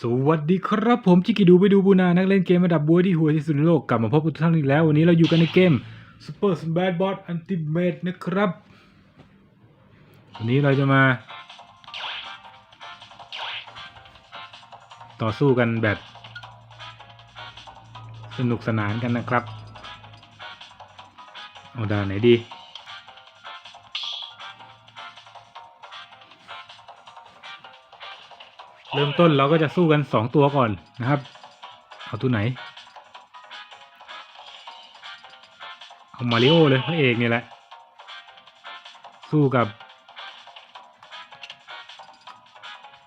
สวัสดีครับผมจิกิดูไปดูบูนานักเล่นเกมระดับบัวที่หัวที่สุดในโลกกลับมาพบกับทุกท่านอีกแล้ว วันนี้เราอยู่กันในเกม Super Bad Bot Ultimate นะครับ วันนี้เราจะมา ต่อสู้กันแบบ สนุกสนานกันนะครับ เอาด่านไหนดี เริ่มต้นเราก็จะสู้กันสองตัวก่อนนะครับ เอาตัวไหน เอามาริโอเลยพระเอกเนี่ยแหละ สู้กับ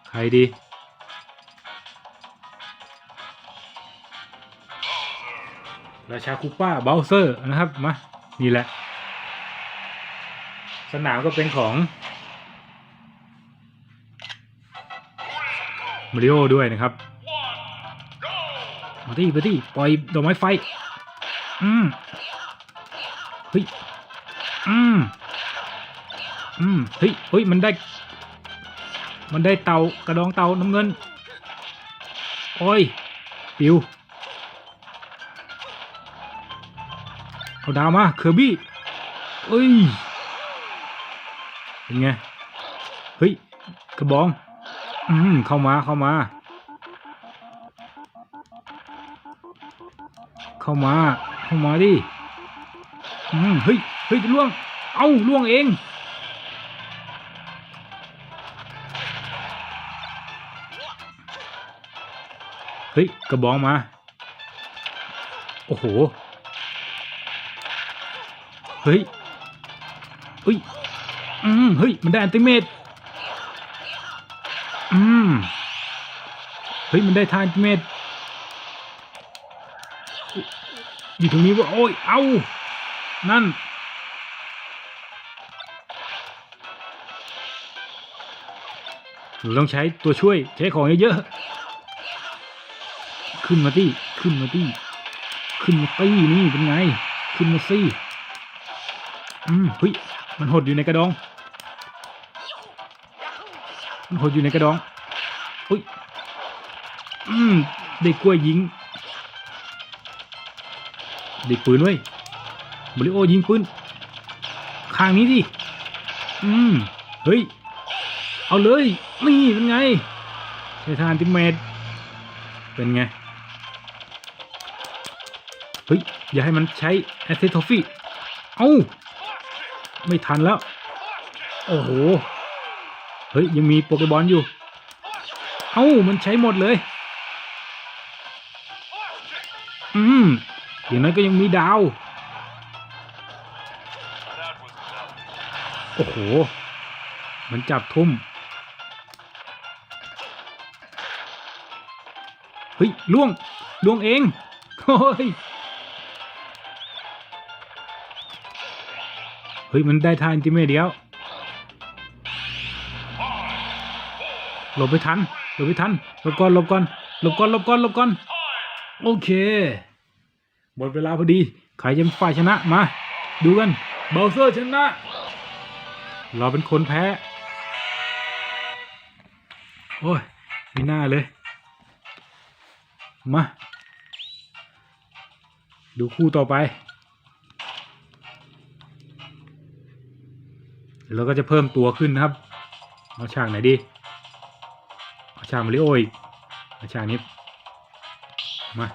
ใครดีราชาคูป้าเบลเซอร์นะครับมานี่แหละ สนามก็เป็นของ มาริโอด้วยนะครับมาที่มาที่ปล่อยดอกไม้ไฟ อืมเฮ้ย อืมอืมเฮ้ยเฮ้ย มันได้ มันได้เตากระดองเตาน้ำเงิน โอ้ย ปิว เอาดาวมา เคอร์บี้เอ้ย เป็นไง เฮ้ย กระบอง อืมเข้ามาเข้ามา เข้ามา เข้ามาดิ อืมเฮ้ยเฮ้ยล่วง เอ้าล่วงเองเฮ้ยกระบองมา โอ้โห เฮ้ย เฮ้ย อืม เฮ้ย มันได้อันติเมต อืม เฮ้ย มันได้ทานเม็ดอยู่ตรงนี้ว่าโอ้ย เอา นั่น หนูต้องใช้ตัวช่วย ใช้ของเยอะๆ ขึ้นมาที่ขึ้นมาที่ขึ้นมาตี้นี่เป็นไง ขึ้นมาซี่ อืมเฮ้ย มันหดอยู่ในกระดอง มันหดอยู่ในกระดอง อุ้ย อืมได้กล้วยยิงได้ปืนไว้ยบริโอยิงปืนข้างนี้ดิ อืม เฮ้ย เอาเลย นี่เป็นไงใช้ทานติเมตเป็นไง เฮ้ย อย่าให้มันใช้แอสเซทอฟฟี่ เอ้า ไม่ทันแล้ว โอ้โห เฮ้ย ยังมีโปเกบอลอยู่ เอ้า มันใช้หมดเลย อืม อย่างนั้นก็ยังมีดาว โอ้โห มันจับทุ่ม เฮ้ยล่วงล่วงเองเฮ้ยเฮ้ย มันได้ทานจิเมเดียว หลบไปทันหลบไปทันหลบก่อนหลบก่อนหลบก่อนหลบก่อนหลบก่อนโอเคหมดเวลาพอดีใครจะเป็นฝ่ายชนะมา ดูกันเบลเซอร์ชนะ เราเป็นคนแพ้ โอ้ยไม่น่าเลย มา ดูคู่ต่อไป เราก็จะเพิ่มตัวขึ้นนะครับ เอาฉากไหนดี ฉากมาริโออีกเอาฉากนี้ มา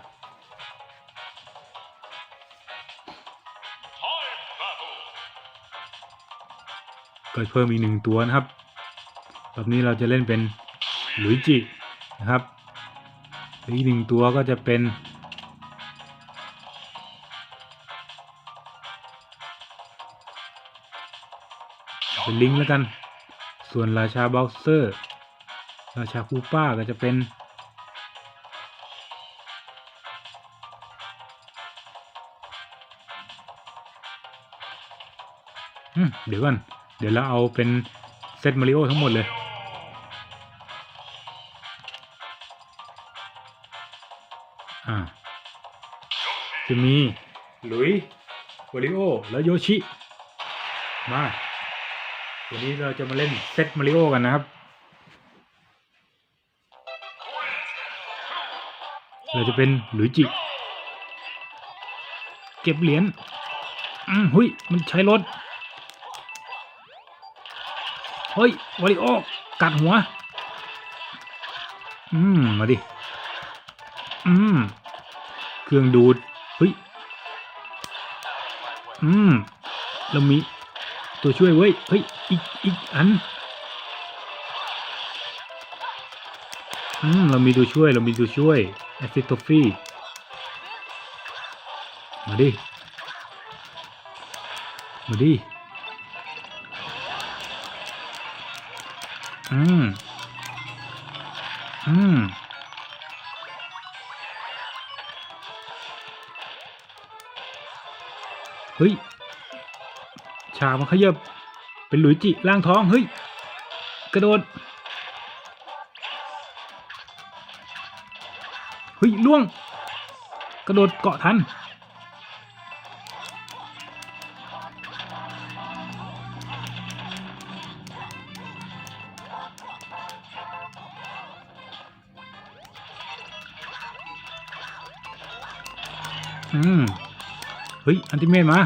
ก็เพิ่มอีกหนึ่งตัวนะครับรอบนี้เราจะเล่นเป็นหลุยจินะครับอีกหนึ่งตัวก็จะเป็นเป็นลิงก์แล้วกัน ส่วนราชาเบลเซอร์ ราชาคูป้าก็จะเป็นเดี๋ยวก่อน เดี๋ยวเราเอาเป็นเซตมาริโอทั้งหมดเลยอ่าจะมี หลุยมาริโอ แล้โยชิ มา วันนี้เราจะมาเล่นเซตมาริโอกันนะครับ เราจะเป็นหลุยจิ เก็บเหรียญอืมหุยมันใช้รถ เฮ้ยวาริโอ กัดหัว อืม มาดิ อืม เครื่องดูดเฮ้ย อืม เรามีตัวช่วยเว้ย เฮ้ย อีก อีกอัน อืม เรามีตัวช่วย เรามีตัวช่วย แอสซิโตฟี่มาดิ มาดิ อืม อืม เฮ้ยฉากมันขยับ เป็นหลุยจิล่างท้อง เฮ้ย กระโดด เฮ้ยล่วง กระโดดเกาะทัน อืม เฮ้ย อันติเมตมา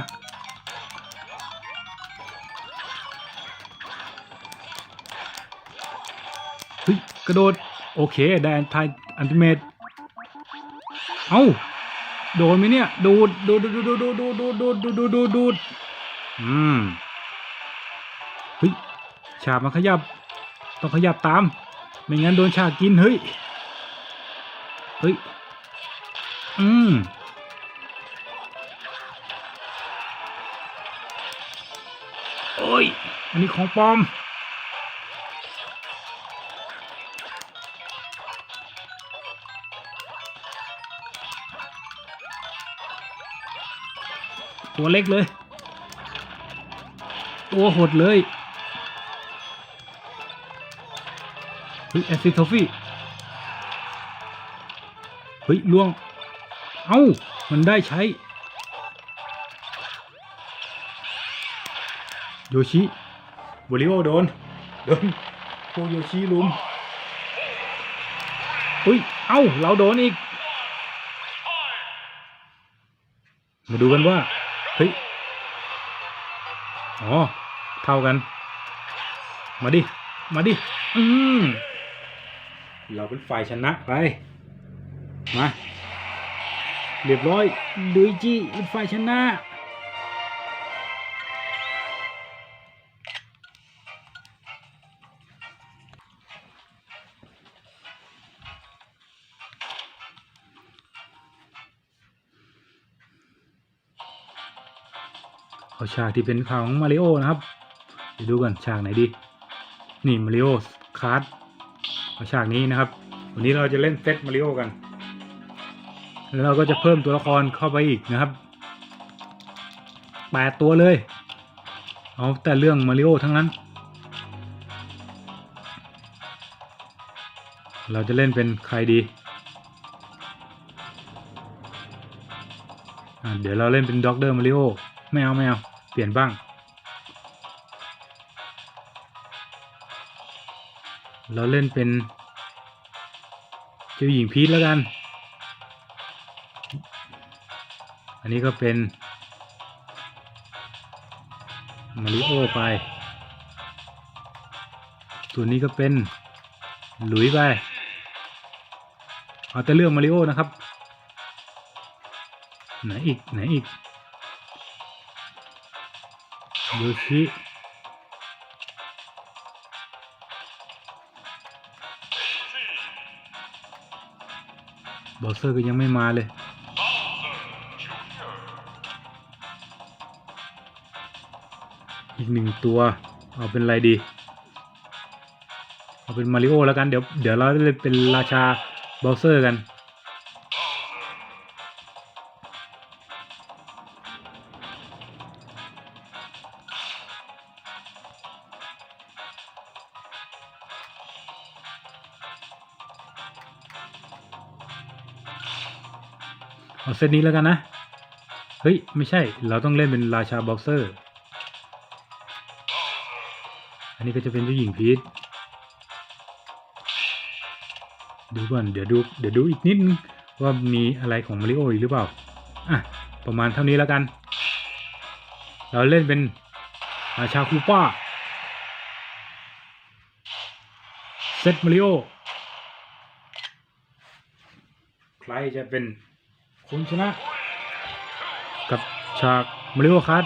เฮ้ย กระโดด โอเค ได้อันทายอันติเมต เอ้าโดนไหมเนี่ย ดูดดูดดูดดูดดูดดูดดูดดูดดูดดูดดูดอืมเฮ้ยฉากมันขยับ ต้องขยับตาม ไม่งั้นโดนฉากกินเฮ้ยเฮ้ยอืมโอ้ยอันนี้ของปลอม ตัวเล็กเลย ตัวหดเลยเฮ้ยแอซิทอฟี่เฮ้ยล่วง เอ้า มันได้ใช้ โยชิบริโอโดน โดนพวกโยชิลุมเฮ้ย เอ้า เราโดนอีก มาดูกันว่า เฮ้ย อ๋อ เท่ากัน มาดิ มาดิ อืมเราเป็นฝ่ายชนะไป มา เรียบร้อยดุยจีเป็นฝ่ายชนะ เอาฉากที่เป็นข่าวของมาริโอนะครับเดี๋ยวดูกันฉากไหนดี นี่มาริโอคาร์ดเอาฉากนี้นะครับ วันนี้เราจะเล่นเซตมาริโอกัน แล้วเราก็จะเพิ่มตัวละครเข้าไปอีกนะครับแปดตัวเลย เอาแต่เรื่องมาริโอทั้งนั้น เราจะเล่นเป็นใครดีอะเดี๋ยวเราเล่นเป็นด็อกเตอร์มาริโอไม่เอาไม่เอา ปลี่ยนบ้าง เราเล่นเป็นเจ้าหญิงพีทแล้วกัน อันนี้ก็เป็นมาริโอไป ส่วนนี้ก็เป็นหลุยไปเอาแต่เรื่องมาริโอนะครับ ไหนอีก ไหนอีก โยชิบอสเซอร์ก็ยังไม่มาเลย อีกหนึ่งตัว เอาเป็นอะไรดี เอาเป็นมาริโอแล้วกัน เดี๋ยว เดี๋ยวเราจะเป็นราชาบอสเซอร์กัน เซตนี้แล้วกันนะ เฮ้ย ไม่ใช่ เราต้องเล่นเป็นราชาบ็อกเซอร์ อันนี้ก็จะเป็นเจ้าหญิงพีทดูก่อน เดี๋ยวดู เดี๋ยวดูอีกนิดนึงว่ามีอะไรของมาริโออีกหรือเปล่า อะ ประมาณเท่านี้แล้วกัน เราเล่นเป็นราชาคูป้า เซตมาริโอ ใครจะเป็น คนชนะ กับฉากมาริโอคัส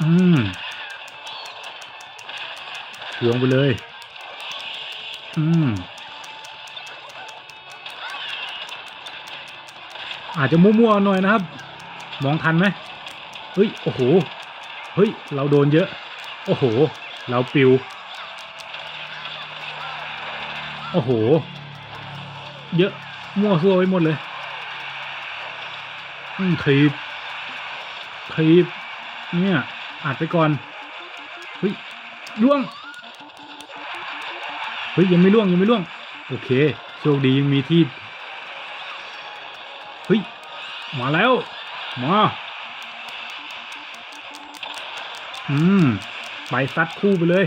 อืมหวงไปเลย อืม อาจจะมั่วๆหน่อยนะครับ มองทันไหมเฮ้ย โอ้โห เฮ้ย เราโดนเยอะ โอ้โห เราปิว โอ้โห เยอะ มั่วซั่วไปหมดเลยอืมคลีบคลีบเนี่ยอัดไปก่อน เฮ้ยล่วง เฮ้ย ยังไม่ล่วง ยังไม่ล่วง โอเค โชคดียังมีที่ เฮ้ย มาแล้ว มาอืม ไปซัดคู่ไปเลย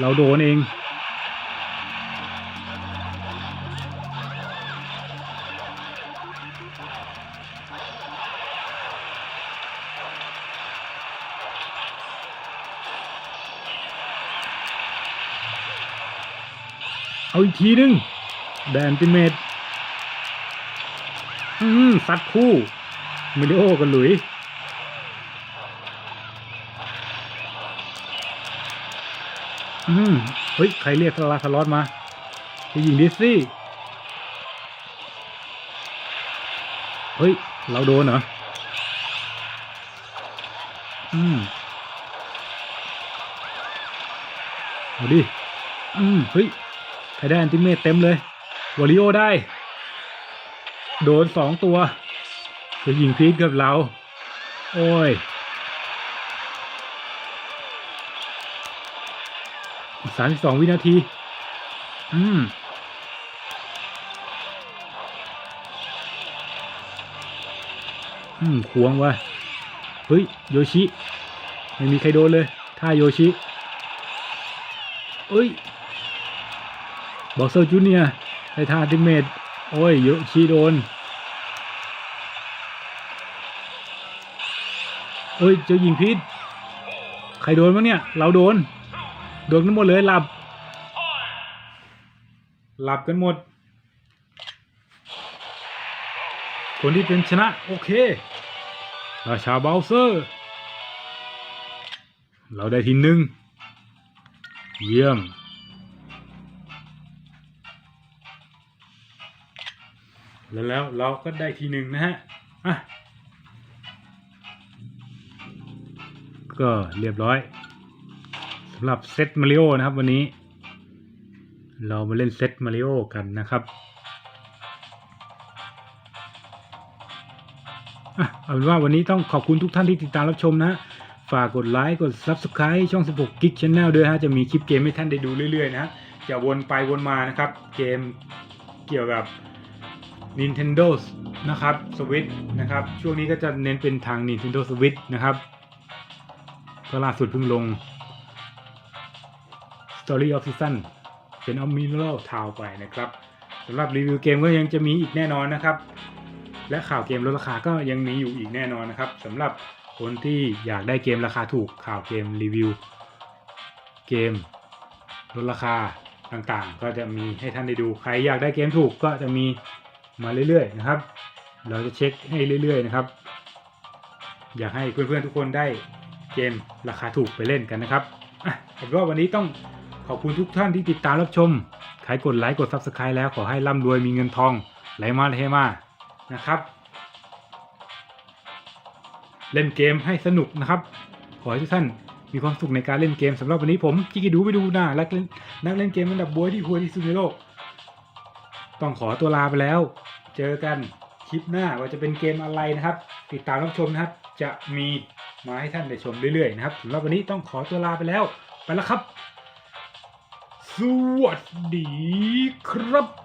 เราโดนเองเอาอีกทีนึง แดนติเมตอืมซัดคู่มิลิโอกับหลุย อืมเฮ้ย ใครเรียกลาสลอตมาไปยิงดิสซี่ เฮ้ย เราโดนเหรอ อืมเอาดิ อืม เฮ้ย ใครได้อันติเมตเต็มเลยวอริโอได้ โดนสองตัว จะยิงพีทกับเรา โอ้ย สามสองวินาที อืมอืมควงว่ะเฮ้ย โยชิ ไม่มีใครโดนเลยถ้าโยชิ เอ้ย บอกเซอร์จูเนียร์ในท่าดิเมตโอ้ย โยชิโดน เอ้ย เจอยิงพิษ ใครโดนวะเนี่ย เราโดน โดนกันหมดเลยหลับ หลับกันหมด คนที่เป็นชนะ โอเค ราชาเบลเซอร์ เราได้ทีหนึ่ง เยี่ยม แล้วแล้วเราก็ได้ทีหนึ่งนะฮะ อะ ก็เรียบร้อยำหรับเซตมาริโอนะครับ วันนี้ เรามาเล่นเซตมาริโอกันนะครับอเอาเป็นว่าวันนี้ต้องขอบคุณทุกท่านที่ติดตามรับชมนะ ฝากกดไลค์กด Subscribe ช่อง 16 g i g Channel ด้วยฮะ จะมีคลิปเกมให้ท่านได้ดูเรื่อยๆนะฮะจะวนไปวนมานะครับ เกมเกี่ยวกับ Nintendo นะครับ Switch นะครับ ช่วงนี้ก็จะเน้นเป็นทาง Nintendo Switch นะครับก็ล่าสุดเพิ่งลง Story of Season เป็น o m i n a l Town ไปนะครับสำหรับรีวิวเกมก็ยังจะมีอีกแน่นอนนะครับ และข่าวเกมลดราคาก็ยังมีอยู่อีกแน่นอนนะครับสำหรับคนที่อยากได้เกมราคาถูกข่าวเกมรีวิว เกมลดราคาต่างๆ ก็จะมีให้ท่านได้ดูใครอยากได้เกมถูกก็จะมีมาเรื่อยๆนะครับ เราจะเช็คให้เรื่อยๆนะครับ อยากให้เพื่อนๆทุกคนได้เกมราคาถูกไปเล่นกันนะครับอะผมว่าวันนี้ต้อง ขอบคุณทุกท่านที่ติดตามรับชม ใครกดไลค์กด Subscribe แล้วขอให้ร่ำรวยมีเงินทองไหลมาเทมานะครับ เล่นเกมให้สนุกนะครับ ขอให้ทุกท่านมีความสุขในการเล่นเกมสำหรับวันนี้ผมจิกิดูไปดูหน้านักเล่นนักเล่นเกมอันดับบวยที่หัวที่สุดในโลก ต้องขอตัวลาไปแล้ว เจอกันคลิปหน้าว่าจะเป็นเกมอะไรนะครับ ติดตามรับชมนะครับ จะมีมาให้ท่านได้ชมเรื่อยๆนะครับสำหรับวันนี้ต้องขอตัวลาไปแล้ว ไปแล้วครับ สวัสดีครับ